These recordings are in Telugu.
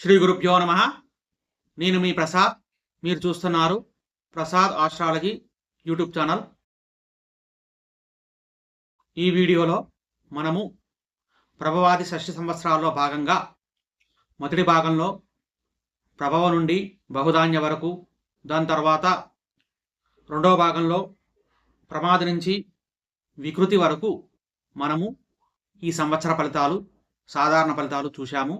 శ్రీ గురుభ్యో నమ. నేను మీ ప్రసాద్. మీరు చూస్తున్నారు ప్రసాద్ ఆస్ట్రాలజీ యూట్యూబ్ ఛానల్. ఈ వీడియోలో మనము ప్రభవాది షష్టి సంవత్సరాల్లో భాగంగా మొదటి భాగంలో ప్రభవ నుండి బహుధాన్య వరకు దాని తర్వాత రెండవ భాగంలో ప్రమాద నుంచి వికృతి వరకు మనము ఈ సంవత్సర ఫలితాలు సాధారణ ఫలితాలు చూశాము.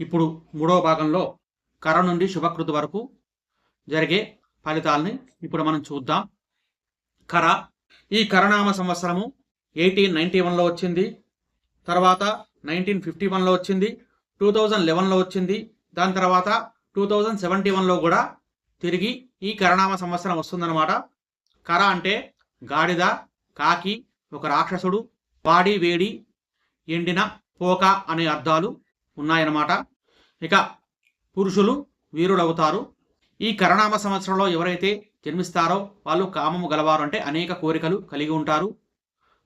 ఇప్పుడు మూడవ భాగంలో కర నుండి శుభకృతి వరకు జరిగే ఫలితాలని ఇప్పుడు మనం చూద్దాం. కర ఈ కరనామ సంవత్సరము ఎయిటీన్ నైంటీ వన్లో వచ్చింది. తర్వాత నైన్టీన్ ఫిఫ్టీ వన్లో వచ్చింది. టూ థౌజండ్ లెవెన్లో వచ్చింది. దాని తర్వాత టూ థౌజండ్ సెవెంటీ వన్లో కూడా తిరిగి ఈ కరనామ సంవత్సరం వస్తుందన్నమాట. కర అంటే గాడిద కాకి ఒక రాక్షసుడు వాడి వేడి ఎండిన పోక అనే అర్థాలు. ఉన్నాయన్నమాట. ఇక పురుషులు వీరుడవుతారు ఈ కరణామ సంవత్సరంలో ఎవరైతే జన్మిస్తారో వాళ్ళు కామము గలవారు అంటే అనేక కోరికలు కలిగి ఉంటారు.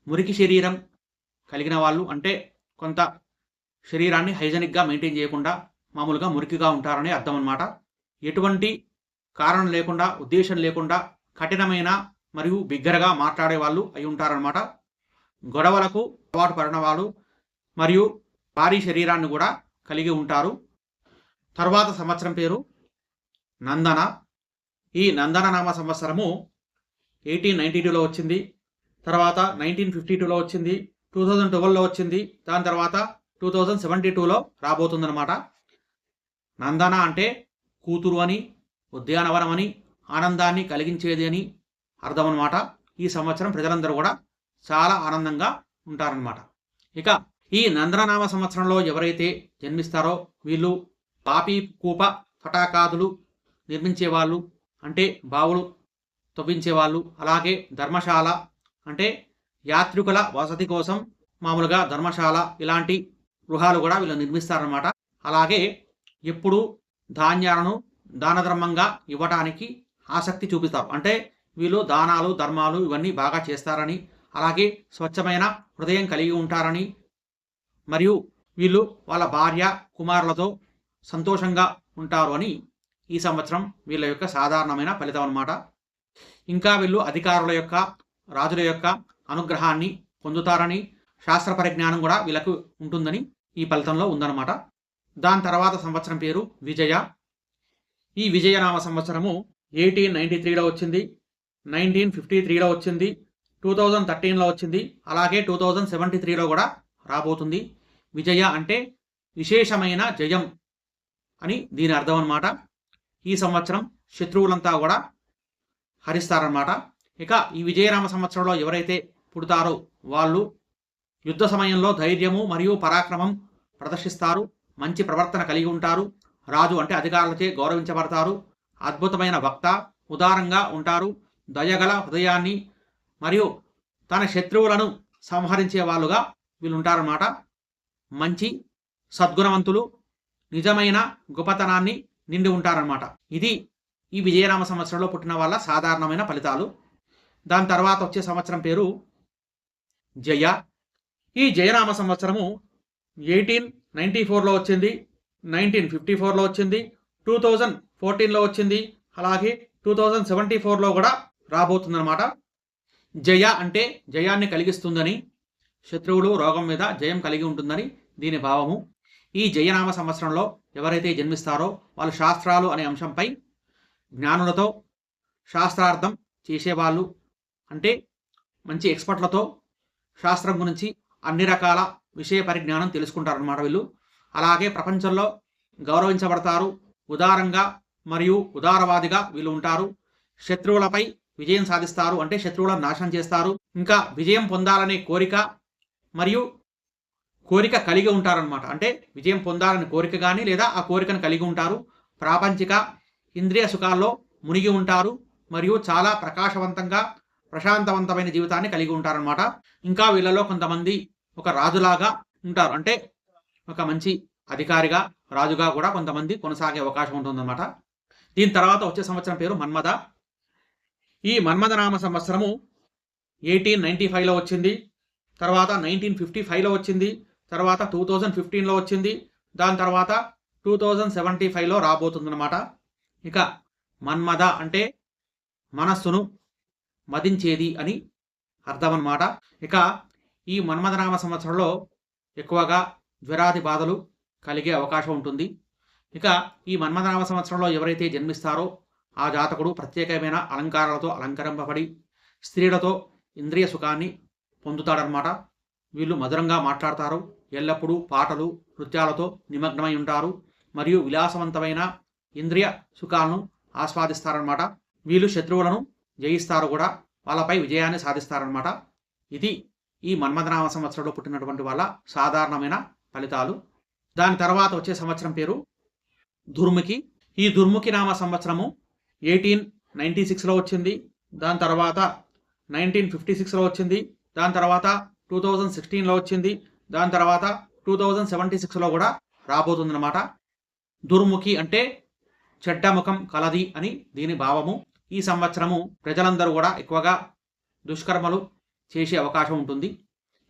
మురికి శరీరం కలిగిన వాళ్ళు అంటే కొంత శరీరాన్ని హైజనిక్గా మెయింటైన్ చేయకుండా మామూలుగా మురికిగా ఉంటారనే అర్థం అనమాట ఎటువంటి కారణం లేకుండా ఉద్దేశం లేకుండా కఠినమైన మరియు బిగ్గరగా మాట్లాడే వాళ్ళు అయి ఉంటారనమాట గొడవలకు అలవాటు పడిన వాళ్ళు మరియు భారీ శరీరాన్ని కూడా కలిగి ఉంటారు. తర్వాత సంవత్సరం పేరు నందన. ఈ నందన నామ సంవత్సరము ఎయిటీన్ నైంటీ టూలో వచ్చింది. తర్వాత నైన్టీన్ ఫిఫ్టీ టూలో వచ్చింది. టూ థౌజండ్ ట్వెల్వ్లో వచ్చింది. దాని తర్వాత టూ థౌజండ్ సెవెంటీ టూలో రాబోతుందన్నమాట. నందన అంటే కూతురు అని ఉద్యానవనం అని ఆనందాన్ని కలిగించేది అని అర్థం అనమాట ఈ సంవత్సరం ప్రజలందరూ కూడా చాలా ఆనందంగా ఉంటారనమాట ఇక ఈ నంద్రనామ సంవత్సరంలో ఎవరైతే జన్మిస్తారో వీళ్ళు పాపి కూప పటాకాదులు నిర్మించే వాళ్ళు అంటే బావులు తవ్వించేవాళ్ళు అలాగే ధర్మశాల అంటే యాత్రికుల వసతి కోసం మామూలుగా ధర్మశాల ఇలాంటి గృహాలు కూడా వీళ్ళు నిర్మిస్తారనమాట అలాగే ఎప్పుడు ధాన్యాలను దాన ధర్మంగా ఇవ్వటానికి ఆసక్తి చూపిస్తారు. అంటే వీళ్ళు దానాలు ధర్మాలు ఇవన్నీ బాగా చేస్తారని అలాగే స్వచ్ఛమైన హృదయం కలిగి ఉంటారని మరియు వీళ్ళు వాళ్ళ భార్య కుమారులతో సంతోషంగా ఉంటారు అని ఈ సంవత్సరం వీళ్ళ యొక్క సాధారణమైన ఫలితం అన్నమాట. ఇంకా వీళ్ళు అధికారుల యొక్క రాజుల యొక్క అనుగ్రహాన్ని పొందుతారని శాస్త్ర పరిజ్ఞానం కూడా వీళ్ళకు ఉంటుందని ఈ ఫలితంలో ఉందన్నమాట. దాని తర్వాత సంవత్సరం పేరు విజయ. ఈ విజయనామ సంవత్సరము ఎయిటీన్ నైంటీ త్రీలో వచ్చింది నైన్టీన్ ఫిఫ్టీ త్రీలో వచ్చింది టూ థౌజండ్ థర్టీన్లో వచ్చింది అలాగే టూ థౌజండ్ సెవెంటీ త్రీలో కూడా రాబోతుంది. విజయ అంటే విశేషమైన జయం అని దీని అర్థం అనమాట ఈ సంవత్సరం శత్రువులంతా కూడా హరిస్తారనమాట ఇక ఈ విజయరామ సంవత్సరంలో ఎవరైతే పుడతారో వాళ్ళు యుద్ధ సమయంలో ధైర్యము మరియు పరాక్రమం ప్రదర్శిస్తారు. మంచి ప్రవర్తన కలిగి ఉంటారు. రాజు అంటే అధికారులచే గౌరవించబడతారు. అద్భుతమైన వక్త ఉదారంగా ఉంటారు. దయగల హృదయాన్ని మరియు తన శత్రువులను సంహరించే వాళ్ళుగా వీళ్ళు ఉంటారన్నమాట మంచి సద్గుణవంతులు నిజమైన గొప్పతనాన్ని నిండి ఉంటారనమాట ఇది ఈ విజయనామ సంవత్సరంలో పుట్టిన వాళ్ళ సాధారణమైన ఫలితాలు. దాని తర్వాత వచ్చే సంవత్సరం పేరు జయ. ఈ జయనామ సంవత్సరము ఎయిటీన్ నైంటీ ఫోర్లో వచ్చింది నైన్టీన్ ఫిఫ్టీ ఫోర్లో వచ్చింది టూ థౌజండ్ ఫోర్టీన్లో వచ్చింది అలాగే టూ థౌజండ్ సెవెంటీ ఫోర్లో కూడా రాబోతుందన్నమాట. జయ అంటే జయాన్ని కలిగిస్తుందని శత్రువులు రోగం మీద జయం కలిగి ఉంటుందని దీని భావము. ఈ జయనామ సంవత్సరంలో ఎవరైతే జన్మిస్తారో వాళ్ళు శాస్త్రాలు అనే అంశంపై జ్ఞానులతో శాస్త్రార్థం చేసేవాళ్ళు. అంటే మంచి ఎక్స్పర్ట్లతో శాస్త్రం గురించి అన్ని రకాల విషయ పరిజ్ఞానం తెలుసుకుంటారన్నమాట వీళ్ళు. అలాగే ప్రపంచంలో గౌరవించబడతారు ఉదారంగా మరియు ఉదారవాదిగా వీళ్ళు ఉంటారు. శత్రువులపై విజయం సాధిస్తారు అంటే శత్రువులను నాశనం చేస్తారు. ఇంకా విజయం పొందాలనే కోరిక మరియు కోరిక కలిగి ఉంటారనమాట అంటే విజయం పొందాలని కోరిక కానీ లేదా ఆ కోరికను కలిగి ఉంటారు. ప్రాపంచిక ఇంద్రియ సుఖాల్లో మునిగి ఉంటారు మరియు చాలా ప్రకాశవంతంగా ప్రశాంతవంతమైన జీవితాన్ని కలిగి ఉంటారనమాట ఇంకా వీళ్ళలో కొంతమంది ఒక రాజులాగా ఉంటారు. అంటే ఒక మంచి అధికారిగా రాజుగా కూడా కొంతమంది కొనసాగే అవకాశం ఉంటుందన్నమాట. దీని తర్వాత వచ్చే సంవత్సరం పేరు మన్మద. ఈ మన్మథనామ సంవత్సరము ఎయిటీన్ నైంటీ ఫైవ్లో వచ్చింది. తర్వాత నైన్టీన్ ఫిఫ్టీ ఫైవ్లో వచ్చింది తర్వాత టూ థౌజండ్ ఫిఫ్టీన్లో వచ్చింది దాని తర్వాత టూ థౌజండ్ సెవెంటీ ఫైవ్లో రాబోతుందన్నమాట. ఇక మన్మద అంటే మనస్సును మదించేది అని అర్థం అన్నమాట ఇక ఈ మన్మథనామ సంవత్సరంలో ఎక్కువగా జ్వరాది బాధలు కలిగే అవకాశం ఉంటుంది. ఇక ఈ మన్మథనామ సంవత్సరంలో ఎవరైతే జన్మిస్తారో ఆ జాతకుడు ప్రత్యేకమైన అలంకారాలతో అలంకరింపబడి స్త్రీలతో ఇంద్రియ సుఖాన్ని పొందుతాడనమాట వీళ్ళు మధురంగా మాట్లాడతారు. ఎల్లప్పుడూ పాటలు నృత్యాలతో నిమగ్నమై ఉంటారు. మరియు విలాసవంతమైన ఇంద్రియ సుఖాలను ఆస్వాదిస్తారనమాట వీళ్ళు శత్రువులను జయిస్తారు కూడా. వాళ్ళపై విజయాన్ని సాధిస్తారనమాట ఇది ఈ మన్మథనామ సంవత్సరంలో పుట్టినటువంటి వాళ్ళ సాధారణమైన ఫలితాలు. దాని తర్వాత వచ్చే సంవత్సరం పేరు దుర్ముఖి. ఈ దుర్ముఖి నామ సంవత్సరము ఎయిటీన్ నైంటీ సిక్స్లో వచ్చింది. దాని తర్వాత నైన్టీన్ ఫిఫ్టీ సిక్స్లో వచ్చింది. దాని తర్వాత టూ థౌజండ్ సిక్స్టీన్లో వచ్చింది. దాని తర్వాత టూ థౌజండ్ సెవెంటీ సిక్స్లో కూడా రాబోతుందన్నమాట. దుర్ముఖి అంటే చెడ్డ ముఖం కలది అని దీని భావము. ఈ సంవత్సరము ప్రజలందరూ కూడా ఎక్కువగా దుష్కర్మలు చేసే అవకాశం ఉంటుంది.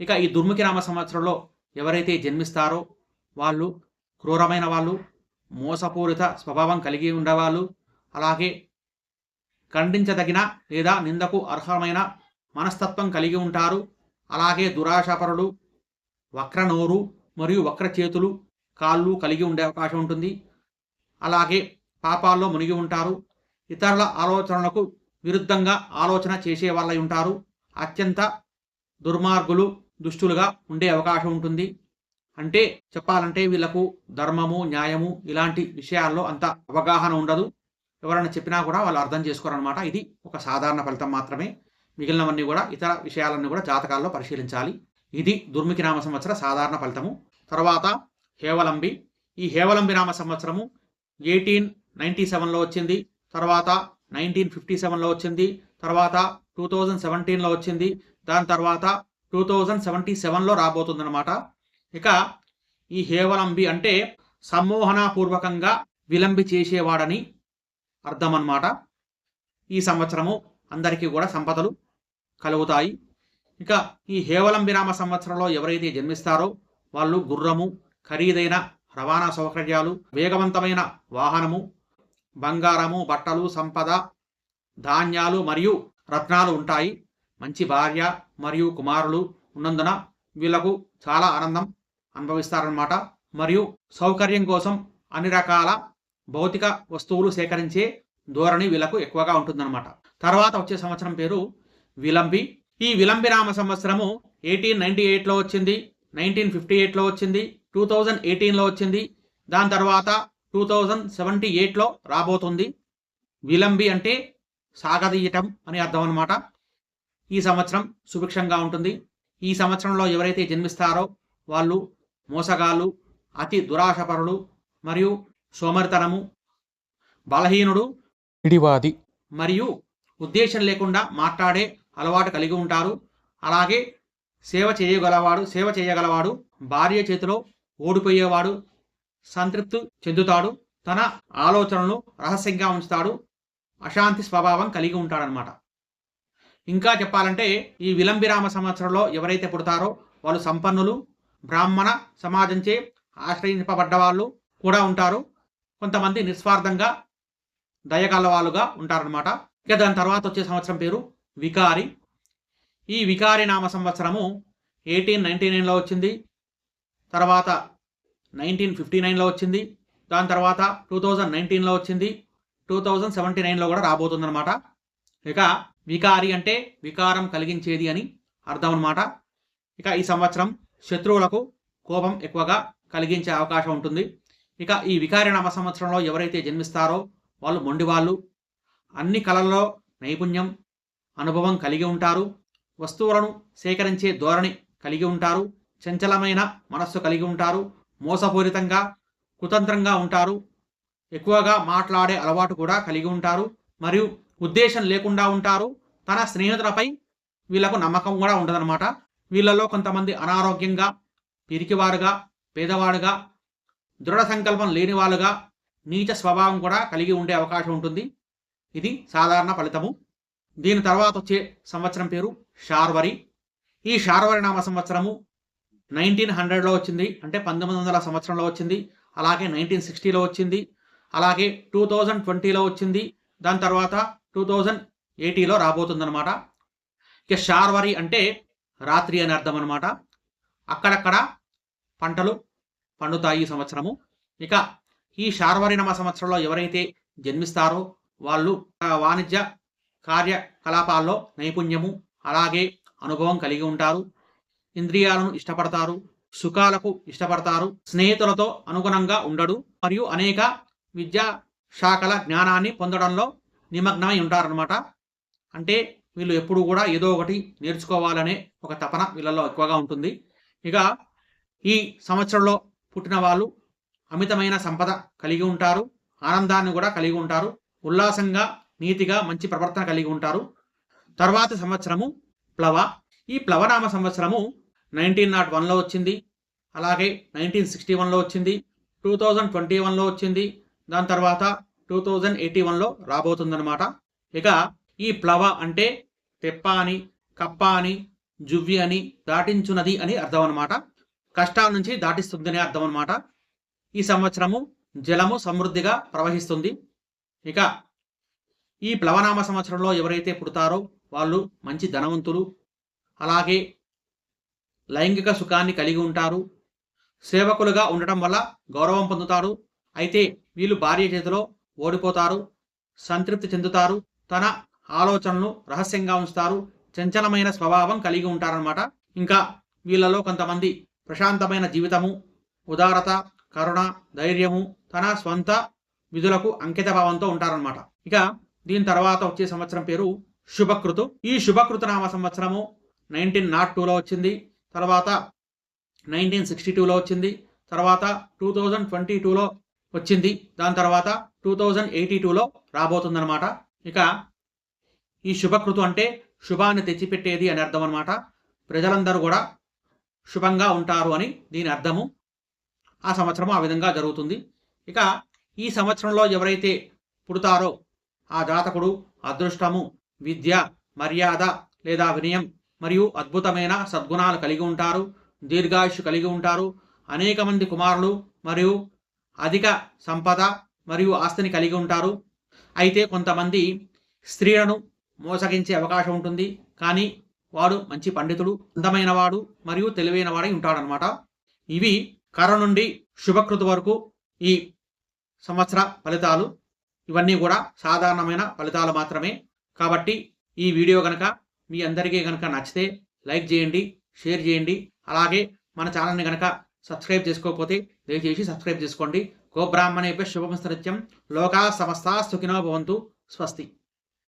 ఇక ఈ దుర్ముఖి నామ సంవత్సరంలో ఎవరైతే జన్మిస్తారో వాళ్ళు క్రూరమైన వాళ్ళు మోసపూరిత స్వభావం కలిగి ఉండేవాళ్ళు అలాగే ఖండించదగిన లేదా నిందకు అర్హమైన మనస్తత్వం కలిగి ఉంటారు. అలాగే దురాశాపరులు వక్ర నోరు మరియు వక్ర చేతులు కాళ్ళు కలిగి ఉండే అవకాశం ఉంటుంది. అలాగే పాపాల్లో మునిగి ఉంటారు. ఇతరుల ఆలోచనలకు విరుద్ధంగా ఆలోచన చేసే వాళ్ళై ఉంటారు. అత్యంత దుర్మార్గులు దుష్టులుగా ఉండే అవకాశం ఉంటుంది. అంటే చెప్పాలంటే వీళ్ళకు ధర్మము న్యాయము ఇలాంటి విషయాల్లో అంత అవగాహన ఉండదు. ఎవరైనా చెప్పినా కూడా వాళ్ళు అర్థం చేసుకోరనమాట ఇది ఒక సాధారణ ఫలితం మాత్రమే. మిగిలినవన్నీ కూడా ఇతర విషయాలన్నీ కూడా జాతకాల్లో పరిశీలించాలి. ఇది దుర్ముఖి నామ సంవత్సర సాధారణ ఫలితము. తర్వాత హేవలంబి. ఈ హేవలంబి నామ సంవత్సరము ఎయిటీన్ నైంటీ సెవెన్లో వచ్చింది. తర్వాత నైన్టీన్ ఫిఫ్టీ సెవెన్లో వచ్చింది. తర్వాత టూ థౌజండ్ సెవెంటీన్లో వచ్చింది. దాని తర్వాత టూ థౌజండ్ సెవెంటీ సెవెన్లో రాబోతుందన్నమాట. ఇక ఈ హేవలంబి అంటే సమ్మోహనపూర్వకంగా విలంబి చేసేవాడని అర్థం అన్నమాట ఈ సంవత్సరము అందరికీ కూడా సంపదలు కలుగుతాయి. ఇక ఈ హేవలం విరామ సంవత్సరంలో ఎవరైతే జన్మిస్తారో వాళ్ళు గుర్రము ఖరీదైన రవాణా సౌకర్యాలు వేగవంతమైన వాహనము బంగారము బట్టలు సంపద ధాన్యాలు మరియు రత్నాలు ఉంటాయి. మంచి భార్య మరియు కుమారులు ఉన్నందున వీళ్ళకు చాలా ఆనందం అనుభవిస్తారనమాట మరియు సౌకర్యం కోసం అన్ని రకాల భౌతిక వస్తువులు సేకరించే ధోరణి వీళ్ళకు ఎక్కువగా ఉంటుందన్నమాట. తర్వాత వచ్చే సంవత్సరం పేరు విలంబి. ఈ విలంబి నామ సంవత్సరము ఎయిటీన్ నైన్టీ ఎయిట్లో వచ్చింది నైన్టీన్ ఫిఫ్టీ ఎయిట్లో వచ్చింది టూ థౌజండ్ ఎయిటీన్లో వచ్చింది. దాని తర్వాత టూ థౌజండ్ సెవెంటీ ఎయిట్లో రాబోతుంది. విలంబి అంటే సాగదీయటం అని అర్థం అనమాట ఈ సంవత్సరం సుభిక్షంగా ఉంటుంది. ఈ సంవత్సరంలో ఎవరైతే జన్మిస్తారో వాళ్ళు మోసగాళ్ళు అతి దురాశపరులు మరియు సోమరితనము బలహీనుడు పిడివాది మరియు ఉద్దేశం లేకుండా మాట్లాడే అలవాటు కలిగి ఉంటారు. అలాగే సేవ చేయగలవాడు సేవ చేయగలవాడు భార్య చేతిలో ఓడిపోయేవాడు సంతృప్తి చెందుతాడు. తన ఆలోచనలను రహస్యంగా ఉంచుతాడు. అశాంతి స్వభావం కలిగి ఉంటాడనమాట ఇంకా చెప్పాలంటే ఈ విలంబిరామ సంవత్సరంలో ఎవరైతే పుడతారో వాళ్ళు సంపన్నులు బ్రాహ్మణ సమాజంచే ఆశ్రయింపబడ్డ వాళ్ళు కూడా ఉంటారు. కొంతమంది నిస్వార్థంగా దయగల వాళ్ళుగా ఉంటారనమాట ఇక దాని తర్వాత వచ్చే సంవత్సరం పేరు వికారి. ఈ వికారి నామ సంవత్సరము ఎయిటీన్ నైన్టీ నైన్లో వచ్చింది. తర్వాత నైన్టీన్ ఫిఫ్టీ నైన్లో వచ్చింది. దాని తర్వాత టూ థౌజండ్ నైన్టీన్లో వచ్చింది. టూ థౌజండ్ సెవెంటీ నైన్లో కూడా రాబోతుందన్నమాట. ఇక వికారి అంటే వికారం కలిగించేది అని అర్థం అనమాట ఇక ఈ సంవత్సరం శత్రువులకు కోపం ఎక్కువగా కలిగించే అవకాశం ఉంటుంది. ఇక ఈ వికారి నామ సంవత్సరంలో ఎవరైతే జన్మిస్తారో వాళ్ళు మొండివాళ్ళు. అన్ని కళల్లో నైపుణ్యం అనుభవం కలిగి ఉంటారు వస్తువులను సేకరించే ధోరణి కలిగి ఉంటారు చంచలమైన మనస్సు కలిగి ఉంటారు మోసపూరితంగా కుతంత్రంగా ఉంటారు ఎక్కువగా మాట్లాడే అలవాటు కూడా కలిగి ఉంటారు మరియు ఉద్దేశం లేకుండా ఉంటారు తన స్నేహితులపై వీళ్ళకు నమ్మకం కూడా ఉండదన్నమాట. వీళ్ళలో కొంతమంది అనారోగ్యంగా పిరికివారుగా పేదవాడుగా దృఢ సంకల్పం లేని వాళ్ళుగా నీచ స్వభావం కూడా కలిగి ఉండే అవకాశం ఉంటుంది. ఇది సాధారణ ఫలితము. దీని తర్వాత వచ్చే సంవత్సరం పేరు షార్వరి. ఈ షార్వరి నామ సంవత్సరము నైన్టీన్ హండ్రెడ్లో వచ్చింది. అంటే పంతొమ్మిది వందల సంవత్సరంలో వచ్చింది. అలాగే నైన్టీన్ సిక్స్టీలో వచ్చింది. అలాగే టూ థౌజండ్ ట్వంటీలో వచ్చింది. దాని తర్వాత టూ థౌజండ్ ఎయిటీలో రాబోతుందన్నమాట. ఇక షార్వరి అంటే రాత్రి అని అర్థం అనమాట అక్కడక్కడ పంటలు పండుతాయి ఈ సంవత్సరము. ఇక ఈ శార్వరినమ సంవత్సరంలో ఎవరైతే జన్మిస్తారో వాళ్ళు వాణిజ్య కార్యకలాపాల్లో నైపుణ్యము అలాగే అనుభవం కలిగి ఉంటారు. ఇంద్రియాలను ఇష్టపడతారు సుఖాలకు ఇష్టపడతారు స్నేహితులతో అనుగుణంగా ఉండడు మరియు అనేక విద్యా శాఖల జ్ఞానాన్ని పొందడంలో నిమగ్నమై ఉంటారనమాట అంటే వీళ్ళు ఎప్పుడు కూడా ఏదో ఒకటి నేర్చుకోవాలనే ఒక తపన వీళ్ళలో ఎక్కువగా ఉంటుంది. ఇక ఈ సంవత్సరంలో పుట్టిన వాళ్ళు అమితమైన సంపద కలిగి ఉంటారు ఆనందాన్ని కూడా కలిగి ఉంటారు. ఉల్లాసంగా నీతిగా మంచి ప్రవర్తన కలిగి ఉంటారు. తర్వాత సంవత్సరము ప్లవ. ఈ ప్లవనామ సంవత్సరము నైన్టీన్ నాట్ వన్లో వచ్చింది. అలాగే నైన్టీన్ సిక్స్టీ వన్లో వచ్చింది. టూ థౌజండ్ ట్వంటీ వన్లో వచ్చింది. దాని తర్వాత టూ థౌజండ్ ఎయిటీ వన్లో రాబోతుందనమాట ఇక ఈ ప్లవ అంటే తెప్ప అని కప్ప అని జువ్వి అని దాటించున్నది అని అర్థం అనమాట కష్టాల నుంచి దాటిస్తుందని అర్థం అనమాట ఈ సంవత్సరము జలము సమృద్ధిగా ప్రవహిస్తుంది. ఇక ఈ ప్లవనామ సంవత్సరంలో ఎవరైతే పుడతారో వాళ్ళు మంచి ధనవంతులు. అలాగే లైంగిక సుఖాన్ని కలిగి ఉంటారు. సేవకులుగా ఉండటం వల్ల గౌరవం పొందుతారు. అయితే వీళ్ళు భార్య చేతిలో ఓడిపోతారు. సంతృప్తి చెందుతారు. తన ఆలోచనలు రహస్యంగా ఉంచుతారు. చంచలమైన స్వభావం కలిగి ఉంటారనమాట ఇంకా వీళ్ళలో కొంతమంది ప్రశాంతమైన జీవితము ఉదారత కరుణ ధైర్యము తన స్వంత విధులకు అంకిత భావంతో ఉంటారనమాట ఇక దీని తర్వాత వచ్చే సంవత్సరం పేరు శుభకృతు. ఈ శుభకృత నామ సంవత్సరము నైన్టీన్ నాట్ టూలో వచ్చింది. తర్వాత నైన్టీన్ సిక్స్టీ టూలో వచ్చింది. తర్వాత టూ థౌజండ్ ట్వంటీ టూలో వచ్చింది. దాని తర్వాత టూ థౌజండ్ ఎయిటీ టూలో రాబోతుందన్నమాట. ఇక ఈ శుభకృతు అంటే శుభాన్ని తెచ్చిపెట్టేది అని అర్థం అనమాట ప్రజలందరూ కూడా శుభంగా ఉంటారు అని దీని అర్థము ఆ సంవత్సరం ఆ విధంగా జరుగుతుంది. ఇక ఈ సంవత్సరంలో ఎవరైతే పుడతారో ఆ జాతకుడు అదృష్టము విద్య మర్యాద లేదా వినయం మరియు అద్భుతమైన సద్గుణాలు కలిగి ఉంటారు దీర్ఘాయుష్ కలిగి ఉంటారు. అనేక మంది కుమారులు మరియు అధిక సంపద మరియు ఆస్తిని కలిగి ఉంటారు. అయితే కొంతమంది స్త్రీలను మోసగించే అవకాశం ఉంటుంది. కానీ వాడు మంచి పండితుడు అందమైన వాడు మరియు తెలివైన వాడై ఉంటాడనమాట ఇవి కర నుండి శుభకృతి వరకు ఈ సంవత్సర ఫలితాలు ఇవన్నీ కూడా సాధారణమైన ఫలితాలు మాత్రమే. కాబట్టి ఈ వీడియో కనుక మీ అందరికీ కనుక నచ్చితే లైక్ చేయండి షేర్ చేయండి. అలాగే మన ఛానల్ని కనుక సబ్స్క్రైబ్ చేసుకోకపోతే దయచేసి సబ్స్క్రైబ్ చేసుకోండి. గోబ్రాహ్మణేభ్య శుభమస్తృత్యం లోకా సమస్తా సుఖినో భవంతు. స్వస్తి.